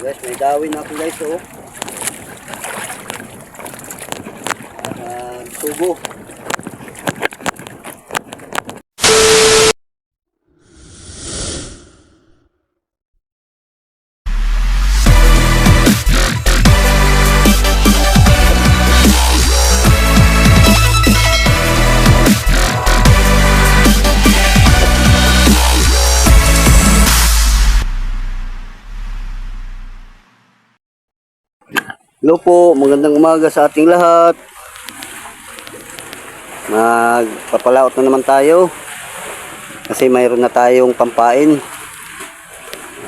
Guys, may dawin ako guys, oh. Uh, tubo. Hello po, magandang umaga sa ating lahat. Magpapalaot na naman tayo. Kasi mayroon na tayong pampain.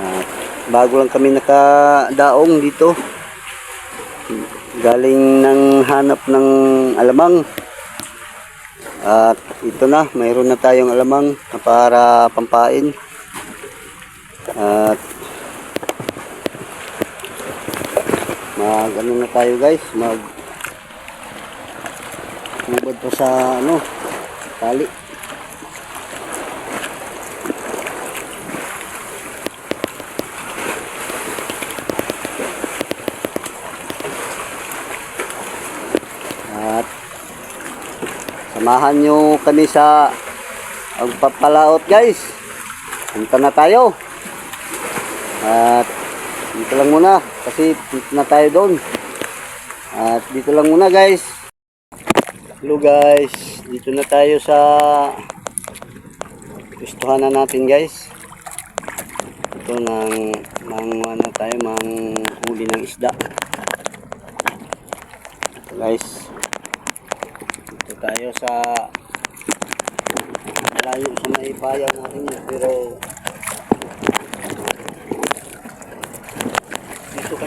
At bago lang kami nakadaong dito. Galing ng hanap ng alamang. At ito na, mayroon na tayong alamang para pampain. At mag ano na tayo guys? Mag mubad pa sa ano tali. At samahan nyo kami sa pagpapalaot guys. Punta na tayo. At dito lang muna kasi dito na tayo doon. At dito lang muna guys. Hello guys. Dito na tayo sa gustuhan na natin guys. Ito nang mang ano tayo mang huli ng isda. Ito guys. Dito tayo sa malayo sa may bayan natin pero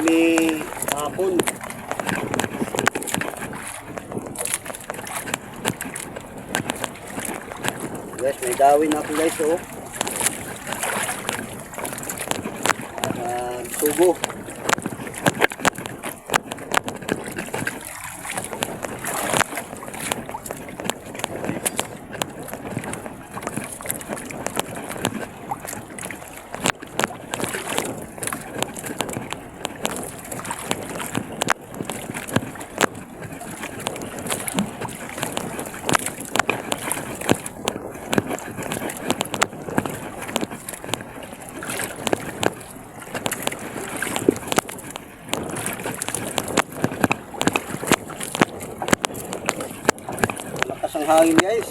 kami hapon. Guys, may dawin ako guys, oh. Uh, tubo. Ang hangin guys.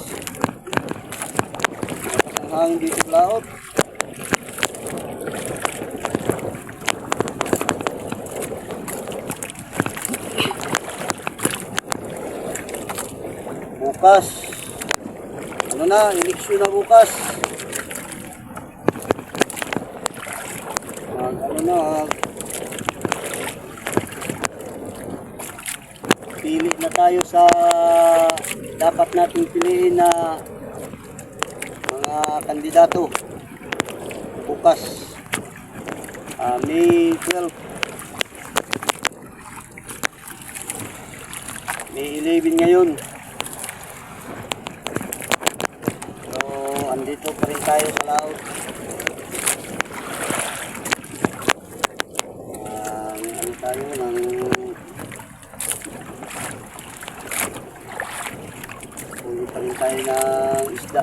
Ang hangin dito laot. Bukas. Ano na, eleksyon na bukas. Mag, ano na, pili na tayo sa dapat nating piliin na mga kandidato. Bukas Ah, May 12 May 11 ngayon so andito pa rin tayo sa laot Ah, ano tayo ng Huli tayo ng isda.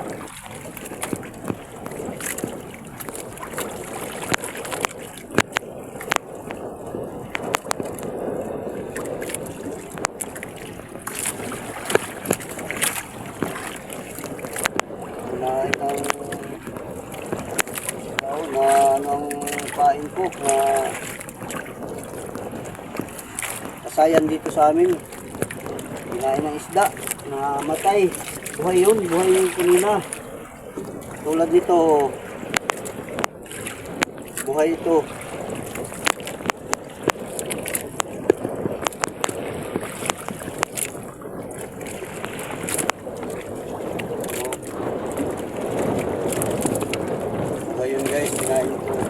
Ko na kasayan dito sa amin. Kinain ng isda na matay. Buhay yun, buhay yung kanina. Tulad nito, buhay ito. Buhay yun guys, kinain ito.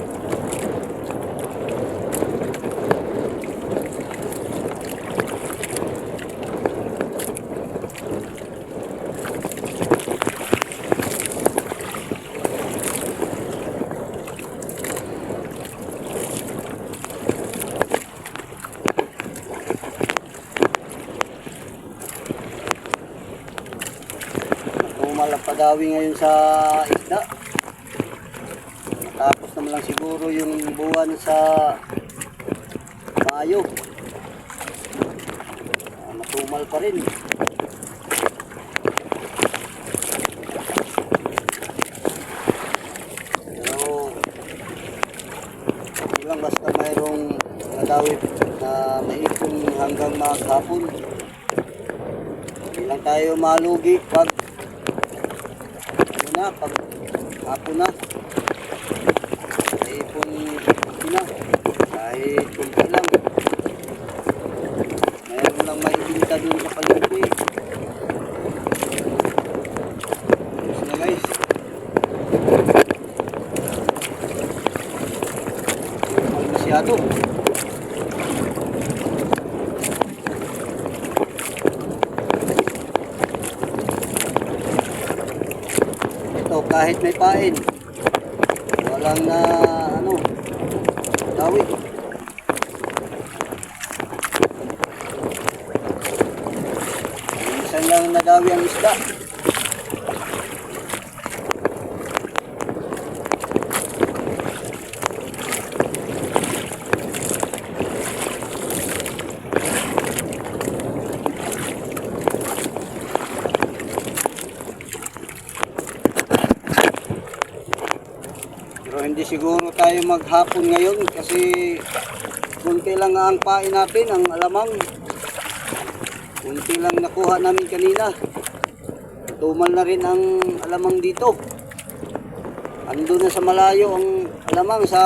Dawi ngayon sa isda. Tapos naman lang siguro yung buwan sa Mayo. Ah, matumal pa rin. Pero lang basta mayroong na maipon hanggang maghapon. Hindi lang tayo malugi pag na, pag hapon na. Maipon na. Kahit kunti lang. Mayroon lang maibinta dun sa palengke. Ayos na guys. Ito kahit may pain. Walang na ano dawit. Minsan lang nadawi ang isda. Pero hindi siguro tayo maghapon ngayon kasi kunti lang ang pain natin, ang alamang. Kunti lang nakuha namin kanina. Tumal na rin ang alamang dito. Ando na sa malayo ang alamang sa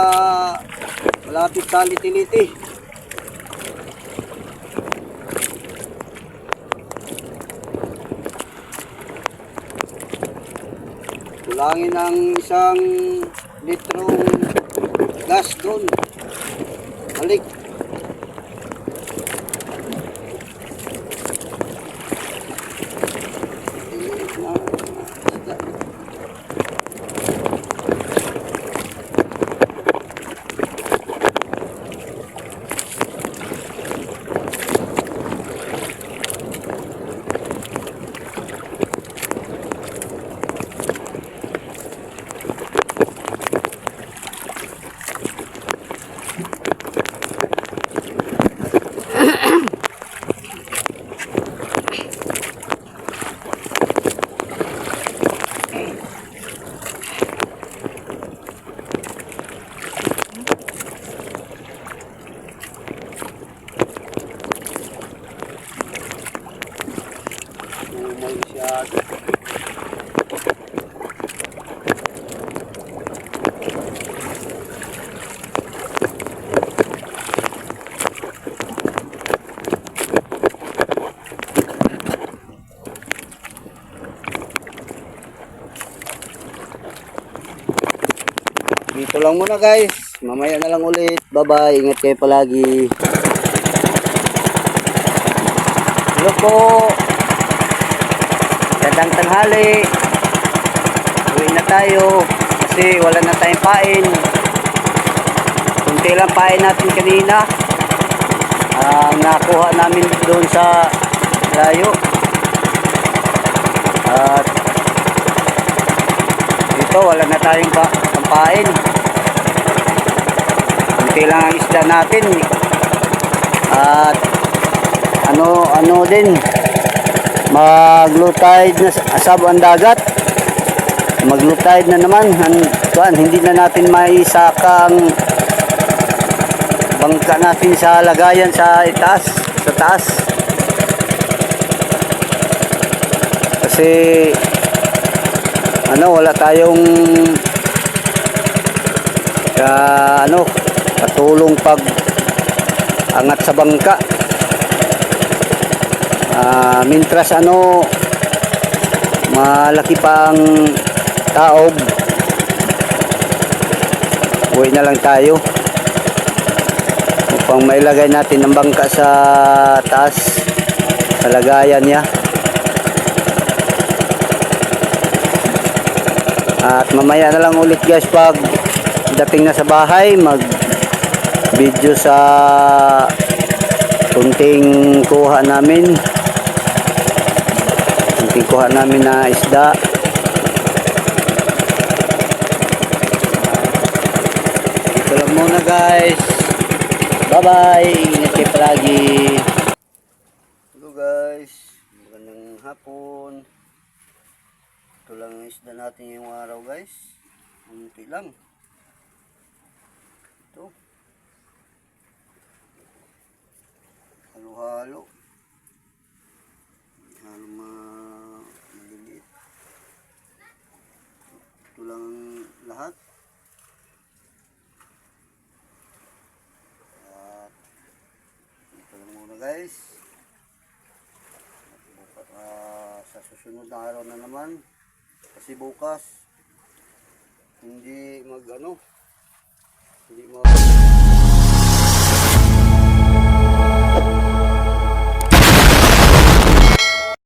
malapit sa litiliti. Kulangin ang isang litrong gas doon. Balik. Tumal masyado. Dito lang muna guys. Mamaya na lang ulit. Bye-bye. Ingat kayo palagi. Hello po. Gandang tanghali. Uwi na tayo. Kasi wala na tayong pain. Kunti lang pain natin kanina. Ang nakuha namin doon sa layo. At dito wala na tayong pa pampain. Kunti lang ang isda natin. At ano ano din mag-low tide na asab ang dagat. Mag-low tide na naman. Han, hindi na natin maisaka ang bangka natin sa lagayan sa itaas, sa taas. Kasi ano wala tayong ah, ano katulong pag angat sa bangka. Ah, mintras ano malaki pang taob. Uwi na lang tayo. Upang mailagay natin ang bangka sa taas sa lagayan niya. At mamaya na lang ulit guys pag dating na sa bahay mag video sa kunting kuha namin. Kunting kuha namin na isda. Ito lang muna guys. Bye bye ingat kayo palagi. Hello guys. Magandang hapon. Ito lang isda natin ngayong araw guys. Kunti lang. Ito. Halo-halo. Halo ma maliliit. Ito lang ang lahat. At ito lang muna guys. At bukas, ah, sa susunod na araw na naman. Kasi bukas hindi mag ano hindi mag